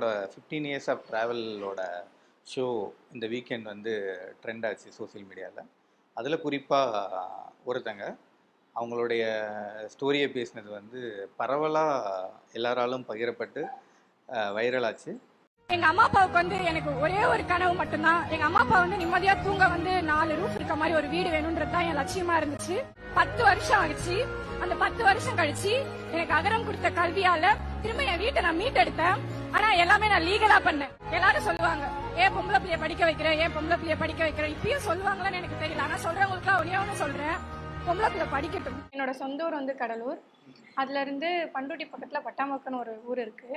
என்னோட fifteen years of ட்ராவலோட show இந்த வீக்கெண்ட் வந்து ட்ரெண்ட் ஆச்சு சோஷியல் மீடியாவில் அதில் குறிப்பாக ஒருத்தங்க அவங்களுடைய ஸ்டோரியை பேசினது வந்து பரவலாக எல்லாராலும் பகிரப்பட்டு வைரல் ஆச்சு. எங்க அம்மா அப்பாவுக்கு வந்து எனக்கு ஒரே ஒரு கனவு மட்டும்தான். எங்க அம்மா அப்பா வந்து நிம்மதியா தூங்க வந்து நாலு ரூஃப் இருக்க மாதிரி ஒரு வீடு வேணும்ன்றது தான் என் லட்சியமா இருந்துச்சு. பத்து வருஷம் ஆகிச்சு அந்த பத்து வருஷம் கழிச்சு எனக்கு அகரம் கொடுத்த கல்வியால திரும்ப என் வீட்டை நான் மீட்டெடுத்தேன். ஆனா எல்லாமே நான் லீகலா பண்ணேன். எல்லாரும் சொல்லுவாங்க ஏன் பொம்பளை பிள்ளைய படிக்க வைக்கிறேன் ஏன் பொம்பளை பிள்ளைய படிக்க வைக்கிறேன் இப்பயும் சொல்லுவாங்களான்னு எனக்கு தெரியல. ஆனா சொல்றவங்களுக்கு ஒரே ஒன்று சொல்றேன் பொம்பளை பிள்ளை படிக்கட்டும். என்னோட சொந்த ஊர் வந்து கடலூர். அதுல இருந்து பண்ருட்டி பக்கத்துல பட்டாமக்கன்னு ஒரு ஊர் இருக்கு.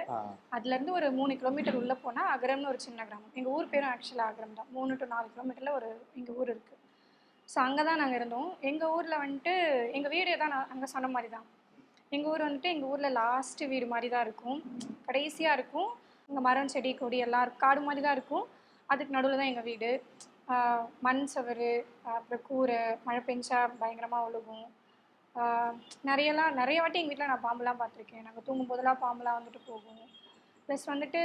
அதுல இருந்து ஒரு மூணு கிலோமீட்டர் உள்ள போனா அகரம்னு ஒரு சின்ன கிராமம். எங்க ஊர் பேரும் ஆக்சுவலா அகரம் தான். மூணு டு நாலு கிலோமீட்டர்ல ஒரு எங்க ஊர் இருக்கு. ஸோ அங்கே தான் நாங்கள் இருந்தோம். எங்கள் ஊரில் வந்துட்டு எங்கள் வீடு தான் நான் அங்கே சொன்ன மாதிரி தான். எங்கள் ஊர் வந்துட்டு எங்கள் ஊரில் லாஸ்ட்டு வீடு மாதிரி தான் இருக்கும். கடைசியாக இருக்கும். இங்கே மரம் செடி கொடி எல்லாம் காடு மாதிரி தான் இருக்கும். அதுக்கு நடுவில் தான் எங்கள் வீடு. மண் சவறு அப்புறம் கூரை மழை பெஞ்சா பயங்கரமாக ஒழுகும். நிறையலாம் நிறைய வாட்டி எங்கள் வீட்டில் நான் பாம்புலாம் பார்த்துருக்கேன். நாங்கள் தூங்கும் போதெல்லாம் பாம்புலாம் வந்துட்டு போகும். ப்ளஸ் வந்துட்டு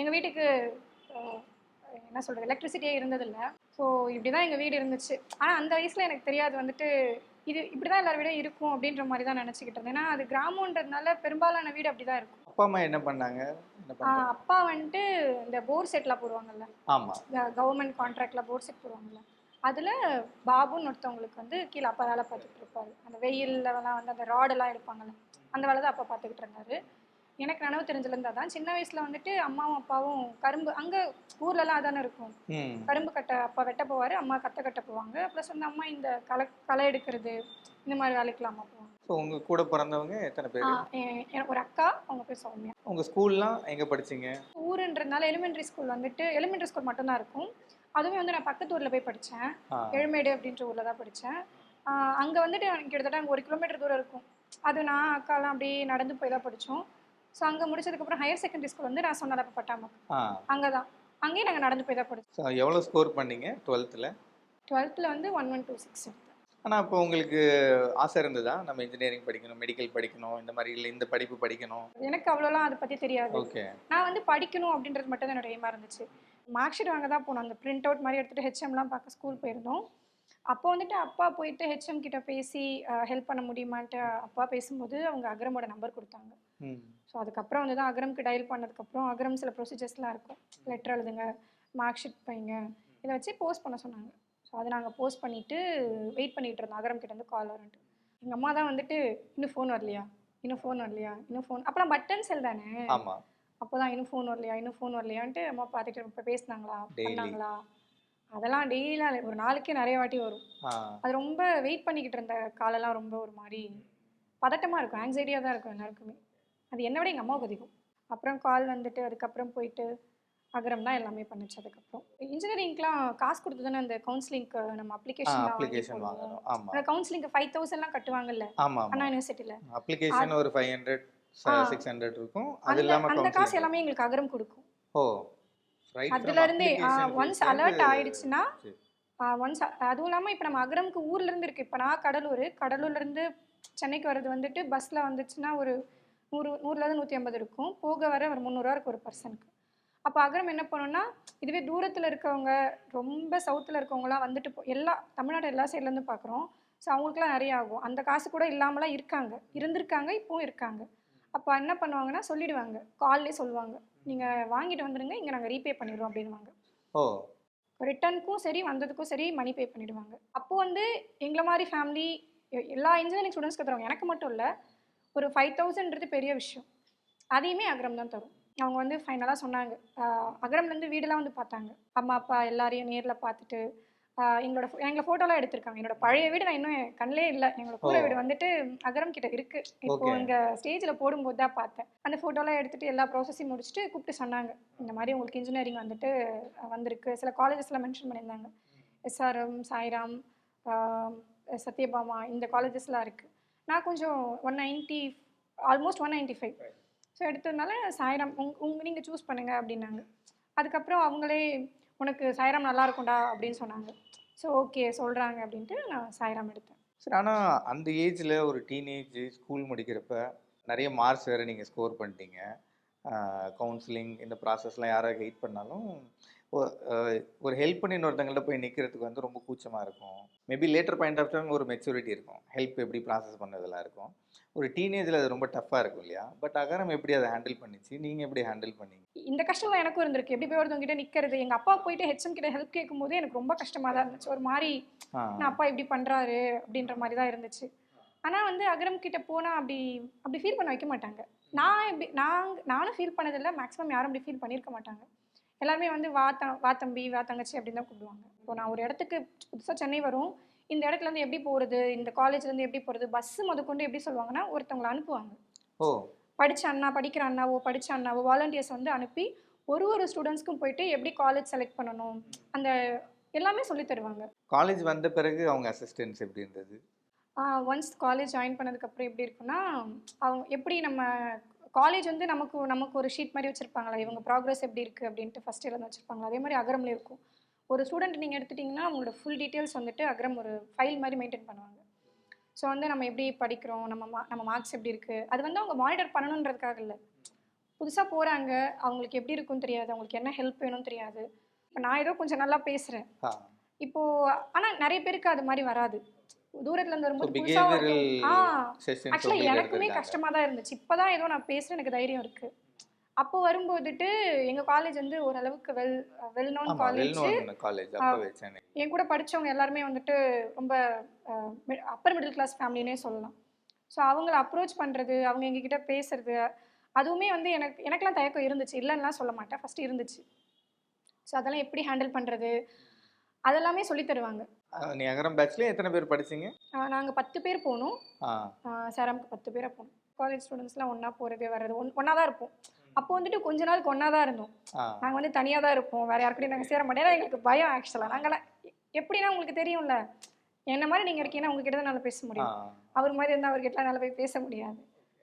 எங்கள் வீட்டுக்கு என்ன சொல்கிறது எலக்ட்ரிசிட்டியே இருந்ததில்லை. ஸோ இப்படி தான் எங்கள் வீடு இருந்துச்சு. ஆனால் அந்த வயசில் எனக்கு தெரியாது வந்துட்டு இது இப்படி தான் எல்லார் வீடும் இருக்கும் அப்படின்ற மாதிரி தான் நினச்சிக்கிட்டு இருந்தேன். ஏன்னா அது கிராமன்றதுனால பெரும்பாலான வீடு அப்படி தான் இருக்கும். அப்பா அம்மா என்ன பண்ணாங்க? அப்பா வந்துட்டு இந்த போர் செட்லாம் போடுவாங்கல்ல? ஆமாம் கவர்மெண்ட் கான்ட்ராக்டில் போர் செட் போடுவாங்கல்ல? அதில் பாபுன்னு ஒருத்தவங்களுக்கு வந்து கீழே அப்பா வேலை பார்த்துக்கிட்டு இருப்பாரு. அந்த வெயில்லலாம் வந்து அந்த ராடெல்லாம் எடுப்பாங்கல்ல? அந்த வேலை தான் அப்பா பார்த்துக்கிட்டு இருந்தாரு. எனக்கு நனவு தெரிஞ்சிருந்தா தான். சின்ன வயசில் வந்துட்டு அம்மாவும் அப்பாவும் கரும்பு அங்கே ஊர்லலாம் அதானே இருக்கும். கரும்பு கட்ட அப்பா வெட்ட போவார் அம்மா கத்த கட்ட போவாங்க. ப்ளஸ் வந்து அம்மா இந்த களை களை எடுக்கிறது இந்த மாதிரி வேலைக்கெல்லாம் அம்மா போவாங்க. ஸோ உங்கள் கூட பிறந்தவங்க எத்தனை பேர்? எனக்கு ஒரு அக்கா அவங்க பேர் சௌமியா. உங்கள் ஸ்கூல்லாம் எங்கே படிச்சீங்க? ஊருன்றதுனால எலிமெண்ட்ரி ஸ்கூல் வந்துட்டு எலிமெண்ட்ரி ஸ்கூல் மட்டும்தான் இருக்கும். அதுவுமே வந்து நான் பக்கத்து ஊரில் போய் படித்தேன் எழுமேடு அப்படின்ற ஊரில் தான் படித்தேன் அங்கே வந்துட்டு எனக்கு கிட்டத்தட்ட அங்கே ஒரு கிலோமீட்டர் தூரம் இருக்கும். அது நான் அக்காலாம் அப்படியே நடந்து போய் தான் படித்தோம் ஸோ அங்கே முடிச்சதுக்கப்புறம் ஹையர் செகண்டரி ஸ்கூல் வந்து நான் சொன்னதை அப்போ பட்டாமக்கு அங்கே தான் அங்கேயும் நாங்கள் நடந்து போய் தான் படித்தோம் ஸோ எவ்வளோ ஸ்கோர் பண்ணீங்க டுவெல்த்தில் டுவெல்த்தில் வந்து ஒன் ஒன் டூ சிக்ஸ் ஆனால் அப்போ உங்களுக்கு ஆசை இருந்ததா? நம்ம இன்ஜினியரிங் படிக்கணும் மெடிக்கல் படிக்கணும் இந்த மாதிரி இல்லை இந்த படிப்பு படிக்கணும். எனக்கு அவ்வளோலாம் அதை பற்றி தெரியாது. ஓகே. நான் வந்து படிக்கணும் அப்படின்றது மட்டும் தான் என்னோட எய்மாக இருந்துச்சு. மார்க் ஷீட் வாங்க தான் போனோம். அந்த பிரிண்ட் அவுட் மாதிரி எடுத்துகிட்டு ஹெச்எம்லாம் பார்க்க ஸ்கூல் போயிருந்தோம். அப்போ வந்துட்டு அப்பா போயிட்டு ஹெச்எம் கிட்ட பேசி ஹெல்ப் பண்ண முடியுமான்ட்டு அப்பா பேசும்போது அவங்க அகரமோட நம்பர் கொடுத்தாங்க. ஸோ அதுக்கப்புறம் வந்து தான் அகரம்க்கு டயல் பண்ணதுக்கப்புறம் அகரம் சில ப்ரொசீஜர்ஸ்லாம் இருக்கும். லெட்டர் எழுதுங்க மார்க் ஷீட் பைங்க இதை வச்சு போஸ்ட் பண்ண சொன்னாங்க. ஸோ அதை நாங்கள் போஸ்ட் பண்ணிவிட்டு வெயிட் பண்ணிகிட்டு இருந்தோம். அகரம் கிட்ட இருந்து கால் வரன்ட்டு எங்கள் அம்மா தான் வந்துட்டு இன்னும் ஃபோன் வரலையா? இன்னும் ஃபோன் வரலையா? இன்னும் ஃபோன் அப்போலாம் பட்டன் செல் தானே? அப்போ தான் இன்னும் ஃபோன் வரலையா? இன்னும் ஃபோன் வரலையான்ட்டு அம்மா பார்த்துட்டு இப்போ பேசினாங்களா. பண்ணாங்களா? அதெல்லாம் டெய்லிலாம் ஒரு நாளைக்கே நிறைய வாட்டி வரும். அது ரொம்ப வெயிட் பண்ணிக்கிட்டு இருந்த காலெல்லாம் ரொம்ப ஒரு மாதிரி பதட்டமாக இருக்கும். ஆங்ஸைட்டியாக தான் இருக்கும் எல்லாருக்குமே. அது என்னை விட எங்கள் அம்மாவுக்கு அதிகம். அப்புறம் கால் வந்துட்டு அதுக்கப்புறம் போயிட்டு அகரம் தான் எல்லாமே பண்ணுச்சு அதுக்கப்புறம். இன்ஜினியரிங்க்குலாம் காசு கொடுத்து தானே அந்த கவுன்சிலிங்க்கு நம்ம அப்ளிகேஷன் அப்ளிகேஷன் வாங்கணும் அந்த கவுன்சிலிங்க்கு ஃபைவ் தௌசண்ட்லாம் கட்டுவாங்கல்ல? ஆமாம் அண்ணா யூனிவர்சிட்டியில் அப்ளிகேஷன் ஒரு ஃபைவ் ஹண்ட்ரட். சிக்ஸ் ஹண்ட்ரட் இருக்கும். அது அந்த இல்லாமல் அந்த காசு எல்லாமே எங்களுக்கு அகரம் கொடுக்கும். ஓ அதுல இருந்தே ஒன்ஸ் அலர்ட் ஆயிடுச்சுன்னா. ஒன்ஸ் அதுவும் இல்லாமல் இப்போ நம்ம அகரம்க்கு ஊர்ல இருந்து இருக்கு. இப்போ நான் கடலூர் கடலூர்ல இருந்து சென்னைக்கு வர்றது வந்துட்டு பஸ்ல வந்துச்சுன்னா ஒரு நூறு நூறுலேருந்து நூற்றி ஐம்பது இருக்கும். போக வர ஒரு முந்நூறுவா இருக்கும் ஒரு பர்சனுக்கு அப்போ அகரம் என்ன பண்ணோம்னா இதுவே தூரத்தில் இருக்கவங்க ரொம்ப சவுத்தில் இருக்கவங்கலாம் வந்துட்டு போ எல்லா தமிழ்நாடு எல்லா சைட்லேருந்து பார்க்குறோம் ஸோ அவங்களுக்குலாம் நிறைய ஆகும். அந்த காசு கூட இல்லாமலாம் இருக்காங்க. இருந்திருக்காங்க இப்போவும் இருக்காங்க. அப்போ என்ன பண்ணுவாங்கன்னா சொல்லிடுவாங்க. கால்லே சொல்லுவாங்க. நீங்கள் வாங்கிட்டு வந்துடுங்க இங்கே நாங்கள் ரீபே பண்ணிடுறோம் அப்படின்வாங்க ஓ. ரிட்டர்னுக்கும் சரி வந்ததுக்கும் சரி மணி பே பண்ணிடுவாங்க. அப்போ வந்து எங்களை மாதிரி ஃபேமிலி எல்லா இன்ஜினியரிங் ஸ்டூடெண்ட்ஸ்க்கு தருவாங்க எனக்கு மட்டும் இல்லை ஒரு ஃபைவ் தௌசண்ட்றது பெரிய விஷயம். அதையுமே அகரம் தான் தரும். அவங்க வந்து ஃபைனலாக சொன்னாங்க. அகரம்லேருந்து வீடெல்லாம் வந்து பார்த்தாங்க. அம்மா அப்பா எல்லாரையும் நேரில் பார்த்துட்டு எங்களோட எங்களை ஃபோட்டோலாம் எடுத்திருக்காங்க. என்னோட பழைய வீடு நான் இன்னும் கண்ணிலே இல்லை. எங்களோட ஓ. வீடு வந்துட்டு அகரம் கிட்ட இருக்கு. இப்போ. இங்கே ஸ்டேஜில் போடும்போது தான் பார்த்தேன். அந்த ஃபோட்டோலாம் எடுத்துட்டு எல்லா ப்ராசஸையும் முடிச்சுட்டு கூப்பிட்டு சொன்னாங்க. இந்த மாதிரி உங்களுக்கு இன்ஜினியரிங் வந்துட்டு வந்திருக்கு. சில காலேஜஸ்லாம் மென்ஷன் பண்ணியிருந்தாங்க. எஸ்ஆர்எம் சாய்ராம் சத்யபாமா இந்த காலேஜஸ்லாம் இருக்குது நான் கொஞ்சம் one ninety almost one ninety five so எடுத்ததுனால சாய்ராம் உங் உங்க நீங்கள் சூஸ் பண்ணுங்க அப்படின்னாங்க. அதுக்கப்புறம் அவங்களே உனக்கு சாய்ராம் நல்லா இருக்கும்டா அப்படின்னு சொன்னாங்க. ஸோ ஓகே சொல்கிறாங்க அப்படின்ட்டு நான் சாய்ராம் எடுத்தேன். சரி ஆனால் அந்த ஏஜில் ஒரு டீனேஜ் ஸ்கூல் முடிக்கிறப்ப நிறைய மார்க்ஸ் வேறு நீங்கள் ஸ்கோர் பண்ணிட்டீங்க. கவுன்சிலிங் இந்த ப்ராசஸ்லாம் யாராவது ஹெல்ப் பண்ணாலும் ஒரு ஹெல்ப் பண்ணி இன்னொருத்தங்கள்ட்ட போய் நிற்கிறதுக்கு வந்து ரொம்ப கூச்சமாக இருக்கும். Maybe later point of time ஒரு மெச்சூரிட்டி இருக்கும். ஹெல்ப் எப்படி ப்ராசஸ் பண்ணதெல்லாம் இருக்கும். ஒரு டீனேஜில் அது ரொம்ப டஃப்பாக இருக்கும் இல்லையா? பட் அகரம் எப்படி அதை ஹேண்டில் பண்ணிச்சு? நீங்கள் எப்படி ஹேண்டில் பண்ணீங்க? இந்த கஷ்டம் எனக்கும் இருந்திருக்கு. எப்படி போய் ஒருத்தவங்க கிட்ட நிக்கிறது? எங்க அப்பா போயிட்டு ஹெச்எம் கிட்ட ஹெல்ப் கேட்கும்போது எனக்கு ரொம்ப கஷ்டமா தான் இருந்துச்சு. ஒரு மாதிரி நான் அப்பா இப்படி பண்றாரு அப்படின்ற மாதிரி தான் இருந்துச்சு. ஆனா வந்து அகரம் கிட்ட போனா அப்படி அப்படி ஃபீல் பண்ண வைக்க மாட்டாங்க. நான் எப்படி நான் நானும் ஃபீல் பண்ணதில்லை. மேக்ஸிமம் யாரும் அப்படி ஃபீல் பண்ணியிருக்க மாட்டாங்க. எல்லாருமே வந்து வா த வா தம்பி வா தங்கச்சி அப்படின்னு தான் கூப்பிடுவாங்க. இப்போ நான் ஒரு இடத்துக்கு புதுசாக சென்னை வரும். இந்த இடத்துல இருந்து எப்படி போகிறது இந்த காலேஜ்ல இருந்து எப்படி போகிறது பஸ்ஸு முதற்கொண்டு எப்படி சொல்லுவாங்கன்னா ஒருத்தவங்களை அனுப்புவாங்க. ஓ. படிச்ச அண்ணா படிக்கிற அண்ணாவோ படிச்ச அண்ணாவோ வாலண்டியர்ஸ் வந்து அனுப்பி ஒரு ஒரு ஸ்டூடெண்ட்ஸ்க்கும் போயிட்டு எப்படி காலேஜ் செலக்ட் பண்ணணும்? அந்த எல்லாமே சொல்லி தருவாங்க. காலேஜ் வந்த பிறகு அவங்க அசிஸ்டன்ஸ் எப்படி இருந்தது? ஒன்ஸ் காலேஜ் ஜாயின் பண்ணதுக்கப்புறம் எப்படி இருக்குன்னா அவங்க எப்படி நம்ம காலேஜ் வந்து நமக்கு நமக்கு ஒரு ஷீட் மாதிரி வச்சுருப்பாங்களா இவங்க ப்ராக்ரஸ் எப்படி இருக்குது அப்படின்ட்டு ஃபஸ்ட் இயர்லேருந்து வச்சுருப்பாங்களா அதே மாதிரி அகரம்லேயும் இருக்கும். ஒரு ஸ்டூடெண்ட் நீங்கள் எடுத்துட்டிங்கன்னா அவங்களோட ஃபுல் டீட்டெயில்ஸ் வந்துட்டு அகரம் ஒரு ஃபைல் மாதிரி மெயின்டைன் பண்ணுவாங்க. ஸோ வந்து நம்ம எப்படி படிக்கிறோம் நம்ம மா நம்ம மார்க்ஸ் எப்படி இருக்குது அது வந்து அவங்க மானிட்டர் பண்ணணுன்றதுக்காக இல்லை. புதுசாக போகிறாங்க அவங்களுக்கு எப்படி இருக்குன்னு தெரியாது அவங்களுக்கு என்ன ஹெல்ப் வேணும்னு தெரியாது. இப்போ நான் ஏதோ கொஞ்சம் நல்லா பேசுகிறேன் ஆ. இப்போ ஆனால் நிறைய பேருக்கு அது மாதிரி வராது. தூரத்துல இருந்து வரும்போது புதுசா பிஹேவியரல் ஒருத்தவங்க- ஆ செஷன்ஸ் ஆக்சுவலாக எனக்குமே கஷ்டமா தான் இருந்துச்சு. இப்போதான் ஏதோ நான் பேசுறேன் எனக்கு தைரியம் இருக்கு. அப்போ வரும்போதுட்டு எங்க காலேஜ் வந்து ஓரளவுக்கு வெல் வெல் நோன் காலேஜ் என் கூட படிச்சவங்க எல்லாருமே வந்துட்டு ரொம்ப அப்பர் மிடில் கிளாஸ் ஃபேமிலினே சொல்லலாம். ஸோ அவங்கள அப்ரோச் பண்றது அவங்க எங்ககிட்ட பேசுறது அதுவுமே வந்து எனக்கு எனக்கெல்லாம் தயக்கம் இருந்துச்சு. இல்லைன்னுலாம் சொல்ல மாட்டேன். ஃபர்ஸ்ட் இருந்துச்சு. ஸோ அதெல்லாம் எப்படி ஹேண்டில் பண்றது? அதெல்லாமே சொல்லி தருவாங்க. நீ அகரம் பேட்ச்ல எத்தனை பேர் படிச்சீங்க? நாங்கள் பத்து பேர் போனோம். சேரம்க்கு பத்து பேராக போனோம். காலேஜ் ஸ்டூடெண்ட்ஸ்லாம் ஒன்றா போகிறது வர்றது ஒன் ஒன்றா தான் இருப்போம். அப்போ வந்துட்டு கொஞ்ச நாளுக்கு ஒன்றா தான் இருந்தோம். நாங்கள் வந்து தனியாக தான் இருப்போம். வேறு யாருக்கூடயும் நாங்கள் சேர மாட்டோம். ஏன்னா எங்களுக்கு பயம் ஆக்சுவலாக நாங்களாம் எப்படின்னா உங்களுக்கு தெரியும்ல. என்ன மாதிரி நீங்கள் இருக்கீங்கன்னா உங்ககிட்ட தான் நல்லா பேச முடியும். அவர் மாதிரி இருந்தால் அவர்கிட்ட நல்லா போய் பேச முடியாது.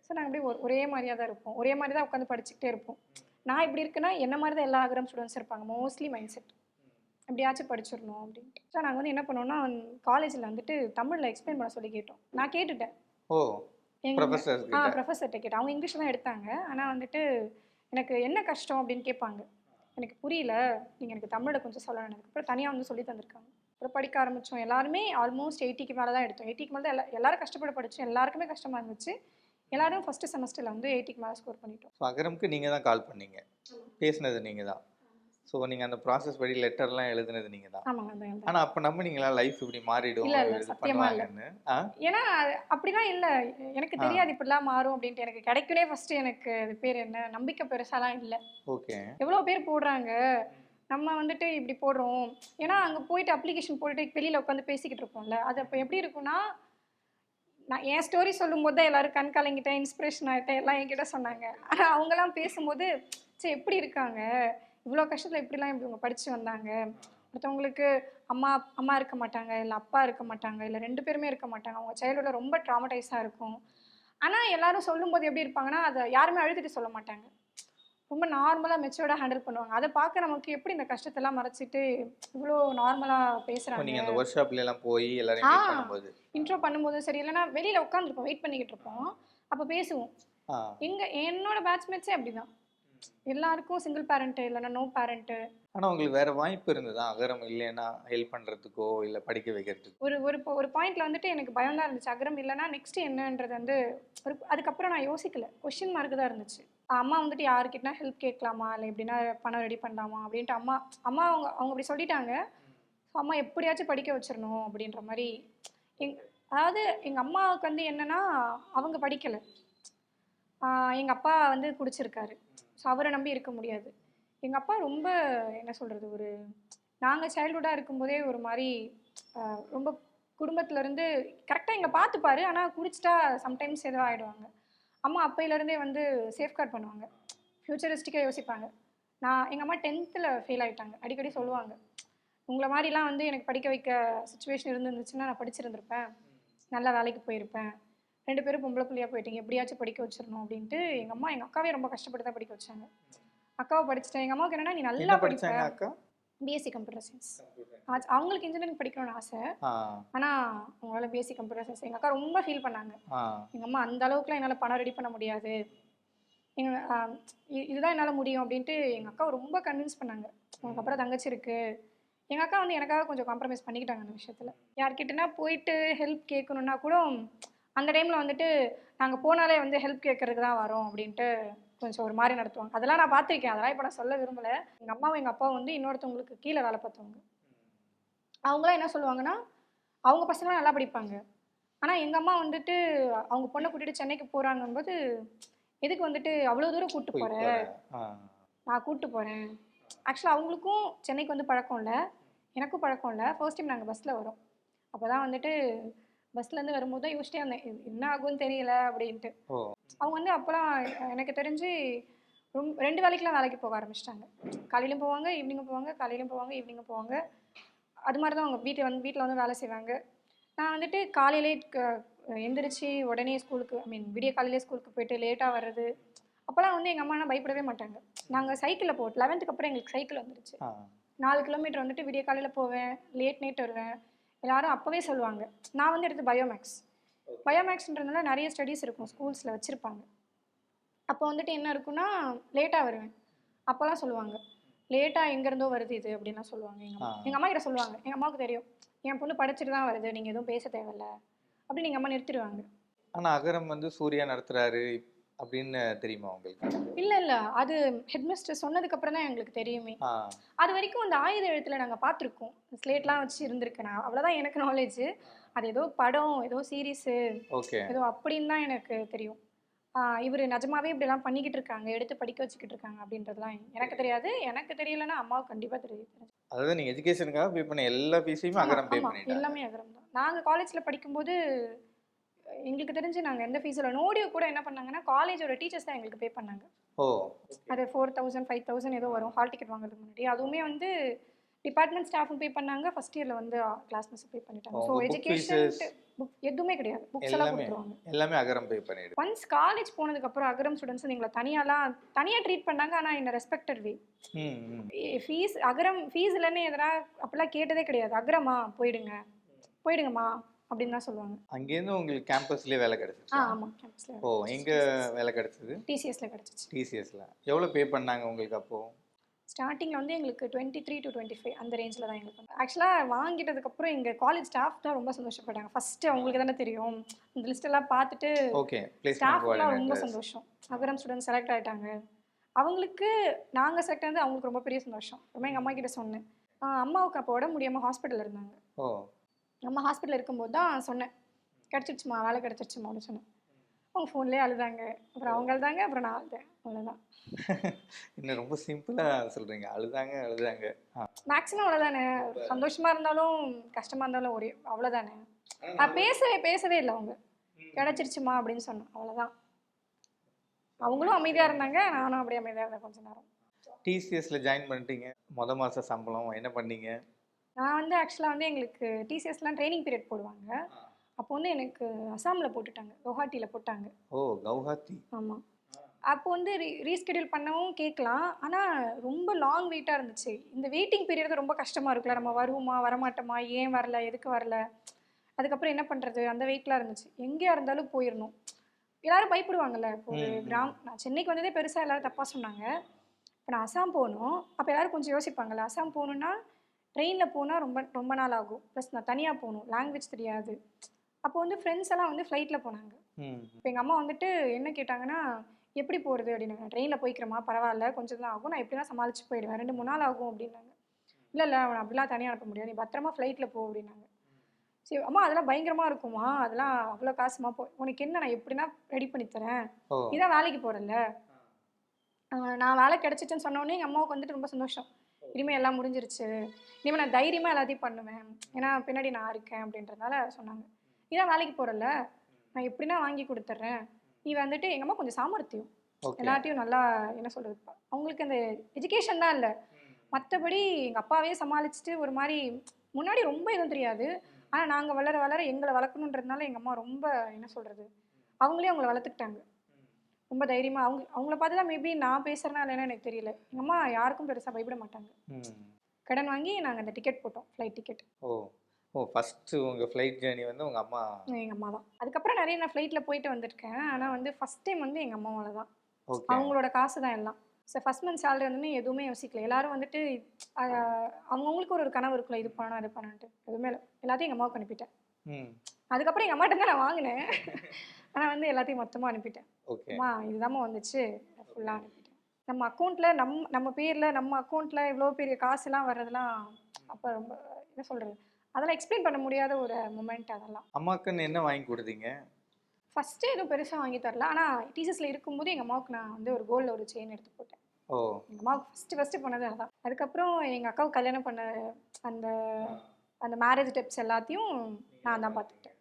ஸோ நாங்கள் அப்படியே ஒரு- மாதிரியாக தான் இருப்போம். ஒரே மாதிரி தான் உட்காந்து படிச்சுக்கிட்டே இருப்போம். நான் இப்படி இருக்குன்னா என்ன மாதிரி தான் எல்லா அகரம் ஸ்டூடெண்ட்ஸ் இருப்பாங்க? மோஸ்ட்லி மைண்ட் செட் எப்படியாச்சும் படிச்சிடணும் அப்படின்ட்டு. ஸோ நாங்கள் வந்து என்ன பண்ணோம்னா காலேஜில் வந்துட்டு தமிழில் எக்ஸ்பிளைன் பண்ண சொல்லி கேட்டோம். நான் கேட்டுட்டேன். ஓ எங்க ப்ரொஃபஸர்ஸ் ஆ கிட்ட ப்ரொஃபஸர்கிட்ட கேட்டேன். அவங்க இங்கிலீஷ் தான் எடுத்தாங்க. ஆனால் வந்துட்டு எனக்கு என்ன கஷ்டம் அப்படின்னு கேட்பாங்க. எனக்கு புரியல. நீங்கள் எனக்கு தமிழில் கொஞ்சம் சொல்லணும். அதுக்கப்புறம் தனியாக வந்து சொல்லி தந்திருக்காங்க. அப்புறம் படிக்க ஆரம்பித்தோம் எல்லாருமே ஆல்மோஸ்ட் எயிட்டிக்கு மேலே தான் எடுத்தோம். எயிட்டிக்கு மேலே தான் எல்லா எல்லாரும் கஷ்டப்பட படித்தோம் எல்லாருக்குமே கஷ்டமாக இருந்துச்சு. எல்லாரும் ஃபஸ்ட்டு செமஸ்டரில் வந்து எயிட்டிக்கு மேலே ஸ்கோர் பண்ணிட்டோம். ஸோ அகரம்க்கு நீங்கள் தான் கால் பண்ணீங்க பேசுனது நீங்கள் தான் ஸோ நீங்கள் அந்த ப்ராசஸ் படி லெட்டர்லாம் எழுதுனது நீங்கள் தான் ஆனால் அப்போ நம்பினீங்களா லைஃப் இப்படி மாறிடும். பண்ணுவாங்கன்னு? ஏன்னா அப்படிலாம் இல்லை. எனக்கு. தெரியாது இப்படிலாம் மாறும் அப்படின்ட்டு. எனக்கு கிடைக்கலே ஃபஸ்ட்டு எனக்கு அது பேர் என்ன? நம்பிக்கை பெருசாலாம் இல்லை. ஓகே. எவ்வளோ பேர் போடுறாங்க? நம்ம வந்துட்டு இப்படி போடுறோம். ஏன்னா அங்கே போயிட்டு அப்ளிகேஷன் போட்டுட்டு வெளியில் உட்காந்து பேசிக்கிட்டு இருப்போம்ல. அது அப்போ எப்படி இருக்கும்னா நான் என் ஸ்டோரி சொல்லும்போது தான் எல்லாரும் கண் கலங்கிட்டேன் இன்ஸ்பிரேஷன் ஆகிட்டேன் எல்லாம் என்கிட்ட சொன்னாங்க. ஆனால் அவங்கெல்லாம் பேசும்போது சரி எப்படி இருக்காங்க? இவ்வளோ கஷ்டத்தில் எப்படிலாம் இப்படி இவங்க படித்து வந்தாங்க. ஒருத்தவங்களுக்கு அம்மா அம்மா இருக்க மாட்டாங்க இல்லை அப்பா இருக்க மாட்டாங்க இல்லை ரெண்டு பேருமே இருக்க மாட்டாங்க. அவங்க சைல்டுஹுட்ல ரொம்ப ட்ராமடைஸாக இருக்கும். ஆனால் எல்லாரும் சொல்லும்போது எப்படி இருப்பாங்கன்னா அதை யாருமே அழுதுட்டு சொல்ல மாட்டாங்க. ரொம்ப நார்மலாக மெச்சூர்டாக ஹேண்டில் பண்ணுவாங்க. அதை பார்க்க நமக்கு எப்படி இந்த கஷ்டத்தெல்லாம் மறைச்சிட்டு இவ்வளோ நார்மலாக பேசுகிறாங்க நீங்கள் அந்த ஒர்க் ஷாப்ல எல்லாம் போய் பண்ணும்போது. இன்ட்ரோ பண்ணும்போதும் சரி இல்லைன்னா வெளியில் உட்காந்துருப்போம் வெயிட் பண்ணிக்கிட்டு இருப்போம். அப்போ பேசுவோம். ஆ. எங்க என்னோட பேட்ச்மேட்ஸே அப்படிதான். எல்லாருக்கும் சிங்கிள் பேரண்ட்டு இல்லைன்னா நோ பேரண்ட்டு ஆனால் உங்களுக்கு வேற வாய்ப்பு இருந்ததா? அகரம் இல்லைன்னா ஹெல்ப் பண்ணுறதுக்கோ இல்லை படிக்க வைக்கிறதுக்கோ? ஒரு ஒரு ஒரு பாயிண்ட்ல வந்துட்டு எனக்கு பயம் தான் இருந்துச்சு. அகரம் இல்லைன்னா நெக்ஸ்ட் என்னன்றது வந்து ஒரு அதுக்கப்புறம் நான் யோசிக்கல. கொஷின் மார்க் தான் இருந்துச்சு. அம்மா வந்துட்டு யாருக்கிட்டனா ஹெல்ப் கேட்கலாமா? இல்லை எப்படின்னா பணம் ரெடி பண்ணலாமா? அப்படின்ட்டு அம்மா அம்மா அவங்க அவங்க அப்படி சொல்லிட்டாங்க. அம்மா எப்படியாச்சும் படிக்க வச்சிடணும் அப்படின்ற மாதிரி எங் அதாவது எங்கள் அம்மாவுக்கு வந்து என்னன்னா அவங்க படிக்கலை. எங்கள் அப்பா வந்து குடிச்சிருக்காரு. ஸோ அவரை நம்பி இருக்க முடியாது. எங்கள் அப்பா ரொம்ப என்ன சொல்கிறது ஒரு நாங்கள் சைல்டுஹுட்டாக இருக்கும்போதே ஒரு மாதிரி ரொம்ப குடும்பத்துல இருந்து கரெக்டாக எங்களை பார்த்துப்பாரு ஆனால் குடிச்சிட்டா சம்டைம்ஸ் ஏதோ ஆகிடுவாங்க அம்மா அப்பையிலேருந்தே வந்து சேஃப்கார்ட் பண்ணுவாங்க. ஃப்யூச்சரிஸ்டிக்காக யோசிப்பாங்க. நான் எங்கள் அம்மா டென்த்தில் ஃபெயில் ஆயிட்டாங்க. அடிக்கடி சொல்லுவாங்க. உங்களை மாதிரிலாம் வந்து எனக்கு படிக்க வைக்க சுச்சுவேஷன் இருந்துருந்துச்சுன்னா நான் படிச்சிருந்திருப்பேன். நல்ல வேலைக்கு போயிருப்பேன். ரெண்டு பேரும் பொம்பளை பிள்ளையா போயிட்டீங்க எப்படியாச்சும் படிக்க வச்சிடணும் அப்படின்ட்டு எங்கள் அம்மா எங்கள் அக்காவே ரொம்ப கஷ்டப்பட்டு தான் படிக்க வச்சாங்க. அக்காவை படிச்சிட்டேன். எங்கள் அம்மாவுக்கு என்னன்னா நீ நல்லா படிப்ப. அக்கா? பிஎஸ்சி கம்ப்யூட்டர் சயின்ஸ் அவங்களுக்கு இன்ஜினியரிங் படிக்கணும்னு ஆசை. ஆ. ஆனால் அவங்களால பிஎஸ்சி கம்ப்யூட்டர் சயின்ஸ் எங்கள் அக்கா ரொம்ப ஃபீல் பண்ணாங்க. ஆ. எங்கள் அம்மா அந்த அளவுக்குலாம் என்னால் பணம் ரெடி பண்ண முடியாது. எங்கள் இதுதான் என்னால் முடியும் அப்படின்ட்டு எங்கள் அக்காவை ரொம்ப கன்வின்ஸ் பண்ணாங்க. உனக்கு அப்புறம் தங்கச்சி இருக்கு. எங்கள் அக்கா வந்து எனக்காக கொஞ்சம் காம்ப்ரமைஸ் பண்ணிக்கிட்டாங்க அந்த விஷயத்தில். யார்கிட்டனா போயிட்டு ஹெல்ப் கேட்கணுன்னா கூட அந்த டைமில் வந்துட்டு நாங்கள் போனாலே வந்து ஹெல்ப் கேட்கறதுக்கு தான் வரோம் அப்படின்ட்டு கொஞ்சம் ஒரு மாதிரி நடத்துவாங்க. அதெல்லாம் நான் பார்த்துருக்கேன். அதெல்லாம் இப்போ நான் சொல்ல விரும்பலை. எங்கள் அம்மாவும் எங்கள் அப்பாவும் வந்து இன்னொருத்தவங்களுக்கு கீழே வேலை பார்த்தவங்க. அவங்களாம் என்ன சொல்லுவாங்கன்னா அவங்க பசங்களாம் நல்லா படிப்பாங்க. ஆனால் எங்கள் அம்மா வந்துட்டு அவங்க பொண்ணை கூட்டிட்டு சென்னைக்கு போகிறாங்கும்போது எதுக்கு வந்துட்டு அவ்வளோ தூரம் கூப்பிட்டு போய் போகிற போறேன். ஆ. நான் கூப்பிட்டு போகிறேன் ஆக்சுவலாக அவங்களுக்கும் சென்னைக்கு வந்து பழக்கம் இல்லை. எனக்கும் பழக்கம் இல்லை. ஃபர்ஸ்ட் டைம் நாங்கள் பஸ்ஸில் வரோம். அப்போ தான் வந்துட்டு பஸ்லேருந்து வரும்போது தான் யோசிச்சிட்டே இது என்ன ஆகும்னு தெரியல அப்படின்ட்டு. அவங்க வந்து அப்போலாம் எனக்கு தெரிஞ்சு ரொம்ப ரெண்டு வேலைக்கெலாம் வேலைக்கு போக ஆரம்பிச்சிட்டாங்க. காலையிலும் போவாங்க ஈவினிங்கும் போவாங்க காலையிலும் போவாங்க ஈவினிங்கும் போவாங்க. அது மாதிரி தான் அவங்க வீட்டில் வந்து வீட்டில் வந்து வேலை செய்வாங்க. நான் வந்துட்டு காலையிலே எந்திரிச்சு உடனே ஸ்கூலுக்கு ஐ மீன் விடிய காலையிலே ஸ்கூலுக்கு போயிட்டு லேட்டாக வர்றது. அப்போல்லாம் வந்து எங்கள் அம்மா பயப்படவே மாட்டாங்க. நாங்கள் சைக்கிளில் போ லெவன்த்துக்கு அப்புறம் எங்களுக்கு சைக்கிள் வந்துருச்சு. நாலு கிலோமீட்டர் வந்துட்டு விடிய காலையில் போவேன் லேட் நைட் வருவேன். எல்லாரும் அப்போவே சொல்லுவாங்க. நான் வந்து எடுத்து பயோமேக்ஸ் பயோமேக்ஸ்ன்றதுனால நிறைய ஸ்டடீஸ் இருக்கும். ஸ்கூல்ஸில் வச்சுருப்பாங்க. அப்போ வந்துட்டு என்ன இருக்குன்னா லேட்டாக வருவேன். அப்போல்லாம் சொல்லுவாங்க. லேட்டாக எங்கேருந்தோ வருது இது அப்படின்லாம் சொல்லுவாங்க எங்கள் அம்மா. எங்கள் அம்மா கிட்ட சொல்லுவாங்க. எங்கள் அம்மாவுக்கு தெரியும். என் பொண்ணு படிச்சுட்டு தான் வருது. நீங்கள் எதுவும் பேச தேவையில்ல. அப்படின்னு எங்கள் அம்மா நிறுத்திடுவாங்க. ஆனா அகரம் வந்து சூர்யா நடத்துறாரு. அப்படின்னு தெரியுமா உங்களுக்கு? இல்லை இல்லை. அது ஹெட்மிஸ்டர் சொன்னதுக்கப்புறம் தான் எங்களுக்கு தெரியுமே. அது வரைக்கும் அந்த ஆயுத எழுத்தில் நாங்கள் பார்த்துருக்கோம். ஸ்லேட்லாம் வச்சு இருந்திருக்கு நான். அவ்வளோதான் எனக்கு நாலேஜ் அது ஏதோ படம் ஏதோ சீரீஸு ஓகே. ஏதோ அப்படின்னு தான் எனக்கு தெரியும். இவர் நிஜமாவே இப்படிலாம் பண்ணிக்கிட்டு இருக்காங்க. எடுத்து படிக்க வச்சுக்கிட்டு இருக்காங்க அப்படின்றதுலாம் எனக்கு தெரியாது. எனக்கு தெரியலன்னா அம்மாவுக்கு கண்டிப்பாக தெரியும். அதாவது நீங்க எஜுகேஷனுக்காக பே பண்ண எல்லா ஃபீஸையுமே அகரம் பே பண்ணிட்டாங்க எல்லாமே அகரம் தான். நாங்கள் காலேஜில் படிக்கும்போது எங்களுக்கு தெரிஞ்சு நாங்கள் எந்த ஃபீஸில் நோடியோ கூட என்ன பண்ணாங்கன்னா காலேஜோட டீச்சர்ஸ் தான் எங்களுக்கு பே பண்ணாங்க. ஓ. அது ஃபோர் தௌசண்ட் ஃபைவ் தௌசண்ட் ஏதோ வரும் ஹால் டிக்கெட் வாங்குறதுக்கு முன்னாடி. அதுவுமே வந்து டிபார்ட்மெண்ட் ஸ்டாஃபும் பே பண்ணாங்க. ஃபர்ஸ்ட் இயரில் வந்து கிளாஸ் மிஸ் பே பண்ணிட்டாங்க. ஸோ எஜுகேஷன் புக் எதுவுமே கிடையாது. புக்ஸ் எல்லாம் கொடுத்துருவாங்க. எல்லாமே அகரம் பே பண்ணிடு. ஒன்ஸ் காலேஜ் போனதுக்கப்புறம் அகரம் ஸ்டூடெண்ட்ஸ் எங்களை தனியாலாம் தனியாக ட்ரீட் பண்ணாங்க ஆனால் என்ன respected way fees Agaram fees இல்லைன்னு எதனா அப்படிலாம் கேட்டதே கிடையாது. அகரமா போயிடுங்க. போயிடுங்கம்மா. அப்படின்னு தான் சொல்லுவாங்க. அங்கேருந்து உங்களுக்கு கேம்பஸ்லயே வேலை ஆ கிடைச்சிச்சு ஆமாம் கேம்பஸில் ஓ எங்க வேலை கிடைச்சது? டிசிஎஸ்ல கிடச்சிச்சு. டிசிஎஸ்ல எவ்வளவு பே பண்ணாங்க உங்களுக்கு அப்போ? ஸ்டார்டிங்கில் வந்து எங்களுக்கு twenty three to twenty five அந்த ரேஞ்சில் தான் எங்களுக்கு ஆக்சுவலாக வாங்கிட்டதுக்கப்புறம் எங்கள் காலேஜ் ஸ்டாஃப் தான் ரொம்ப சந்தோஷப்பட்டாங்க. ஃபஸ்ட்டு அவங்களுக்கு தானே தெரியும். இந்த எல்லாம் பார்த்துட்டு ஓகே ஸ்டாஃப்லாம் ரொம்ப சந்தோஷம். அகரம் ஸ்டூடெண்ட் செலக்ட் ஆகிட்டாங்க அவங்களுக்கு நாங்கள் செலக்ட் ஆனது அவங்களுக்கு ரொம்ப பெரிய சந்தோஷம். ரொம்ப எங்கள் அம்மா கிட்ட சொன்னேன். ஆ, அம்மாவுக்கு அப்போ உடம்பு முடியாமல் ஹாஸ்பிட்டலில் இருந்தாங்க. ஓ. அம்மா ஹாஸ்பிட்டலில் இருக்கும்போது தான் சொன்னேன். கிடச்சிருச்சுமா வேலை கிடச்சிருச்சுமா அப்படின்னு சொன்னேன். அவங்க ஃபோன்லேயே அழுதாங்க. அப்புறம் அவங்க அழுதாங்க அப்புறம் நான் அழுதேன். அவ்வளோதான் இன்னும் ரொம்ப சிம்பிளா சொல்றீங்க. அழுதாங்க அழுதாங்க. மேக்ஸிமம் அவ்வளோதானே சந்தோஷமா இருந்தாலும் கஷ்டமா இருந்தாலும் ஒரே அவ்வளோதானே நான் பேசவே பேசவே இல்லை அவங்க. கிடச்சிருச்சுமா அப்படின்னு சொன்னேன். அவ்வளோதான் அவங்களும் அமைதியாக இருந்தாங்க. நானும் அப்படியே அமைதியாக இருந்தேன் கொஞ்ச நேரம். டிசிஎஸ்ல ஜாயின் பண்ணிட்டீங்க. முத மாச சம்பளம் என்ன பண்ணீங்க? நான் வந்து ஆக்சுவலாக வந்து எங்களுக்கு டிசிஎஸ்லாம் ட்ரைனிங் பீரியட் போடுவாங்க. அப்போ வந்து எனக்கு அசாமில் போட்டுட்டாங்க. குவஹாட்டியில் போட்டாங்க. ஓ கவுஹாத்தி. ஆமாம் அப்போ வந்து ரீ ரீஸ்கெடியூல் பண்ணவும் கேட்கலாம். ஆனால் ரொம்ப லாங் வெயிட்டாக இருந்துச்சு. இந்த வெயிட்டிங் பீரியட் ரொம்ப கஷ்டமாக இருக்குல்ல. நம்ம வருவோமா வரமாட்டோமா? ஏன் வரல? எதுக்கு வரல? அதுக்கப்புறம் என்ன பண்ணுறது அந்த வெயிட்லாம் இருந்துச்சு. எங்கேயா இருந்தாலும் போயிடணும் எல்லாரும் பயப்படுவாங்கல்ல. இப்போ ஒரு. கிராம் நான் சென்னைக்கு வந்ததே பெருசாக எல்லாரும் தப்பாக சொன்னாங்க. இப்போ நான் அசாம் போகணும். அப்போ எல்லாரும் கொஞ்சம் யோசிப்பாங்கல்ல. அசாம் போகணுன்னா ட்ரெயினில் போனால் ரொம்ப ரொம்ப நாள் ஆகும். ப்ளஸ் நான் தனியாக போகணும். லாங்குவேஜ் தெரியாது. அப்போ வந்து ஃப்ரெண்ட்ஸ் எல்லாம் வந்து ஃப்ளைட்டில் போனாங்க. இப்போ எங்கள் அம்மா வந்துட்டு என்ன கேட்டாங்கன்னா எப்படி போகிறது அப்படின்னாங்க நான் ட்ரெயினில் போய்க்கிறேம்மா. பரவாயில்ல. கொஞ்சம் தான் ஆகும். நான் எப்படிலாம் சமாளிச்சு போயிடுவேன். ரெண்டு மூணு நாள் ஆகும். அப்படின்னாங்க. இல்லை இல்லை. அவனை அப்படிலாம் தனியாக அனுப்ப முடியாது. நீ பத்திரமா ஃப்ளைட்டில் போ. அப்படின்னாங்க. சரி அம்மா அதெல்லாம் பயங்கரமாக இருக்குமா அதெல்லாம் அவ்வளோ காசுமா போ. உனக்கு என்ன? நான் எப்படின்னா ரெடி பண்ணி தரேன். இதான் வேலைக்கு போகிறல்ல நான் வேலை கிடச்சிச்சுன்னு சொன்னோடனே எங்கள் அம்மாவுக்கு வந்துட்டு ரொம்ப சந்தோஷம். இனிமேல் எல்லாம் முடிஞ்சிருச்சு. இனிமேல் நான் தைரியமாக எல்லாத்தையும் பண்ணுவேன். ஏன்னா பின்னாடி நான் இருக்கேன் அப்படின்றதுனால சொன்னாங்க. இதான் வேலைக்கு போகிறல்ல நான் எப்படின்னா வாங்கி கொடுத்துட்றேன். நீ வந்துட்டு எங்கள் அம்மா கொஞ்சம் சாமர்த்தியம். எல்லாத்தையும் நல்லா என்ன சொல்கிறது அவங்களுக்கு அந்த எஜுகேஷன் தான் இல்லை. மற்றபடி எங்கள் அப்பாவே சமாளிச்சுட்டு ஒரு மாதிரி முன்னாடி ரொம்ப எதுவும் தெரியாது. ஆனால் நாங்கள் வளர வளர எங்களை வளர்க்கணுன்றதுனால எங்கள் அம்மா ரொம்ப என்ன சொல்கிறது அவங்களே அவங்கள வளர்த்துக்கிட்டாங்க. ரொம்ப தைரியமாக அவங்க அவங்கள பார்த்து தான் மேபி நான் பேசுகிறனால என்ன எனக்கு தெரியல. எங்கள் அம்மா யாருக்கும் பெருசாக பயப்பட மாட்டாங்க. கடன் வாங்கி நாங்கள் அந்த டிக்கெட் போட்டோம் ஃப்ளைட் டிக்கெட் ஓ ஓ ஃபர்ஸ்ட் உங்க ஃப்ளைட் ஜேர்னி வந்து உங்க அம்மா. எங்கள் அம்மா தான். அதுக்கப்புறம் நிறைய நான் ஃப்ளைட்டில் போயிட்டு வந்திருக்கேன். ஆனால் வந்து ஃபஸ்ட் டைம் வந்து எங்கள் அம்மாவால் தான். அவங்களோட காசு தான் எல்லாம். சார் ஃபஸ்ட் மந்த் சேலரி வந்து எதுவுமே யோசிக்கல. எல்லாரும் வந்துட்டு அவங்கவங்களுக்கு ஒரு ஒரு கனவு இருக்குல்ல இது பண்ணணும் அது பண்ணணுன்ட்டு எதுவுமே இல்லை. எல்லாத்தையும் எங்கள் அம்மாவுக்கு அனுப்பிட்டேன். அதுக்கப்புறம் எங்கள் அம்மாட்ட தான் நான் வாங்கினேன். ஆனால் வந்து எல்லாத்தையும் மொத்தமாக அனுப்பிட்டேன். அம்மா இதுதாம்மா வந்துச்சு. ஃபுல்லாக அனுப்பிட்டேன். நம்ம அக்கௌண்ட்டில் நம் நம்ம பேரில் நம்ம அக்கௌண்ட்டில் இவ்வளோ பெரிய காசுலாம் வர்றதெல்லாம் அப்போ ரொம்ப என்ன சொல்கிறது அதெல்லாம் எக்ஸ்பிளைன் பண்ண முடியாத ஒரு மூமெண்ட் அதெல்லாம். அம்மாக்குன்னு என்ன வாங்கி கொடுத்தீங்க? ஃபஸ்ட்டு எதுவும் பெருசாக வாங்கி தரல. ஆனால் டீச்சர்ஸில் இருக்கும்போது எங்கள் அம்மாவுக்கு நான் வந்து ஒரு கோல்டில் ஒரு செயின் எடுத்து போட்டேன். ஓ. எங்கள் அம்மாவுக்கு ஃபஸ்ட்டு ஃபஸ்ட்டு பண்ணது அதான். அதுக்கப்புறம் எங்கள் அக்காவுக்கு கல்யாணம் பண்ண அந்த அந்த மேரேஜ் டிப்ஸ் எல்லாத்தையும் நான் தான் பார்த்துக்கிட்டேன்.